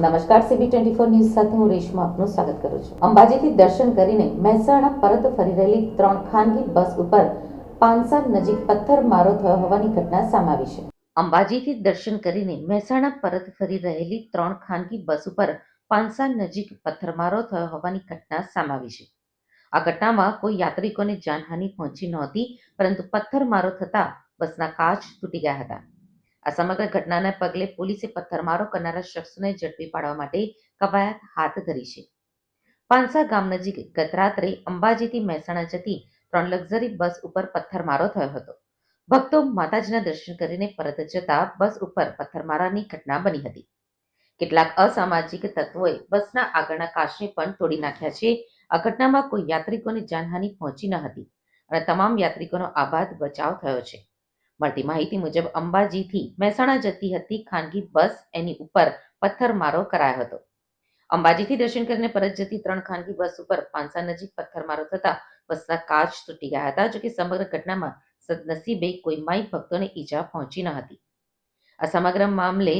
નમસ્કાર CB twenty four news સાથે હું રેશમા આપનું સ્વાગત કરું છું. અંબાજીથી દર્શન કરીને મહેસાણા પરત ફરી રહેલી ત્રણ ખાનગી બસ ઉપર પાંસા નજીક પથ્થરમારો થયો હોવાની ઘટના સામે આવી છે. અંબાજીથી દર્શન કરીને મહેસાણા પરત ફરી રહેલી ત્રણ ખાનગી બસ ઉપર પાંસા નજીક પથ્થરમારો થયો હોવાની ઘટના સામે આવી છે. આ ઘટનામાં કોઈ યાત્રિકોને જાનહાનિ પહોંચી નહોતી, પરંતુ પથ્થરમારો થતા બસના કાચ તૂટી ગયા હતા. આ સમગ્ર ઘટનાને પગલે પોલીસે પથ્થરમારો કરનારા શખ્સોને ઝડપી પાડવા માટે કવાયત હાથ ધરી છે. પાંસા ગામ નજીક ગત રાત્રે અંબાજીથી મહેસાણા જતી ત્રણ લક્ઝરી બસ ઉપર પથ્થરમારો થયો હતો. ભક્તો માતાજીના દર્શન કરીને પરત જતા બસ ઉપર પથ્થરમારાની ઘટના બની હતી. કેટલાક અસામાજિક તત્વોએ બસના આગળના કાચને પણ તોડી નાખ્યા છે. આ ઘટનામાં કોઈ યાત્રિકોને જાનહાનિ પહોંચી ન હતી અને તમામ યાત્રિકોનો આબાદ બચાવ થયો છે. મળતી માહિતી મુજબ અંબાજીથી મહેસાણા જતી હતી ખાનગી બસ એની ઉપર પથ્થરમારો કરાયો હતો. અંબાજીથી દર્શન કરીને પરત જતી ત્રણ ખાનગી બસ ઉપર પાંસા નજીક પથ્થરમારો થતા બસના કાચ તૂટી ગયા હતા, જોકે સમગ્ર ઘટનામાં સદનસીબે કોઈ માઈ ભક્તોને ઈજા પહોંચી ન હતી. આ સમગ્ર મામલે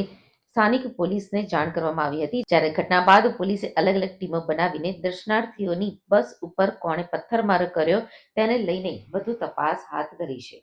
સ્થાનિક પોલીસને જાણ કરવામાં આવી હતી, જ્યારે ઘટના બાદ પોલીસે અલગ અલગ ટીમો બનાવીને દર્શનાર્થીઓની બસ ઉપર કોણે પથ્થરમારો કર્યો તેને લઈને વધુ તપાસ હાથ ધરી છે.